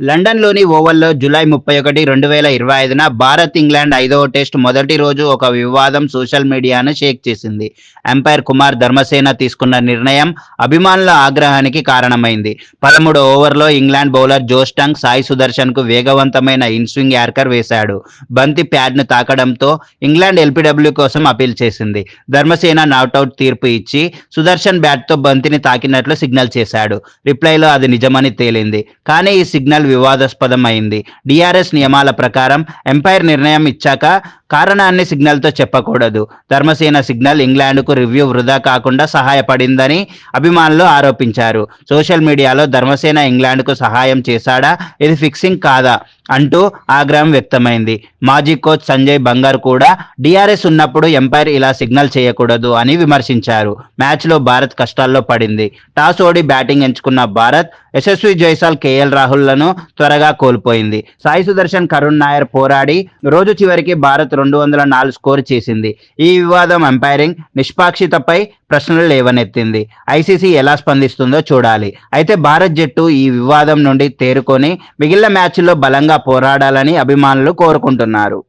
లండన్లోని ఓవల్లో జూలై ముప్పై ఒకటి రెండు వేల ఇరవై ఐదున భారత్ ఇంగ్లాండ్ ఐదవ టెస్ట్ మొదటి రోజు ఒక వివాదం సోషల్ మీడియాను షేక్ చేసింది. అంపైర్ కుమార్ ధర్మసేన తీసుకున్న నిర్ణయం అభిమానుల ఆగ్రహానికి కారణమైంది. పదమూడు ఓవర్లో England bowler Josh Tongue Sai సుదర్శన్కు వేగవంతమైన ఇన్స్వింగ్ యార్కర్ వేశాడు. బంతి ప్యాడ్ను తాకడంతో ఇంగ్లాండ్ ఎల్పీడబ్ల్యూ కోసం అపీల్ చేసింది. ధర్మసేన నాట్అవుట్ తీర్పు ఇచ్చి సుదర్శన్ బ్యాట్తో బంతిని తాకినట్లు సిగ్నల్ చేశాడు. రిప్లైలో అది నిజమని తేలింది. కానీ ఈ సిగ్నల్ వివాదాస్పదం అయింది డిఆర్ఎస్ నియమాల ప్రకారం ఎంపైర్ నిర్ణయం ఇచ్చాక కారణాన్ని సిగ్నల్తో చెప్పకూడదు. ధర్మసేన సిగ్నల్ ఇంగ్లాండ్కు రివ్యూ వృధా కాకుండా సహాయపడిందని అభిమానులు ఆరోపించారు. సోషల్ మీడియాలో ధర్మసేన ఇంగ్లాండ్కు సహాయం చేశాడా? ఇది ఫిక్సింగ్ కాదా? అంటూ ఆగ్రహం వ్యక్తమైంది. మాజీ కోచ్ సంజయ్ బంగార్ కూడా డిఆర్ఎస్ ఉన్నప్పుడు ఎంపైర్ ఇలా సిగ్నల్ చేయకూడదు అని విమర్శించారు. మ్యాచ్లో భారత్ కష్టాల్లో పడింది. టాస్ ఓడి బ్యాటింగ్ ఎంచుకున్న భారత్ యశస్వి జైసాల్ కేఎల్ రాహుల్లను త్వరగా కోల్పోయింది. సాయి సుదర్శన్ కరుణ్ నాయర్ పోరాడి రోజు చివరికి భారత్ రెండు వందల నాలుగు స్కోర్ చేసింది. ఈ వివాదం ఎంపైరింగ్ నిష్పాక్షితపై ప్రశ్నలు లేవనెత్తింది. ఐసీసీ ఎలా స్పందిస్తుందో చూడాలి. అయితే భారత్ జట్టు ఈ వివాదం నుండి తేరుకొని మిగిలిన మ్యాచ్లో బలంగా పోరాడాలని అభిమానులు కోరుకుంటున్నారు.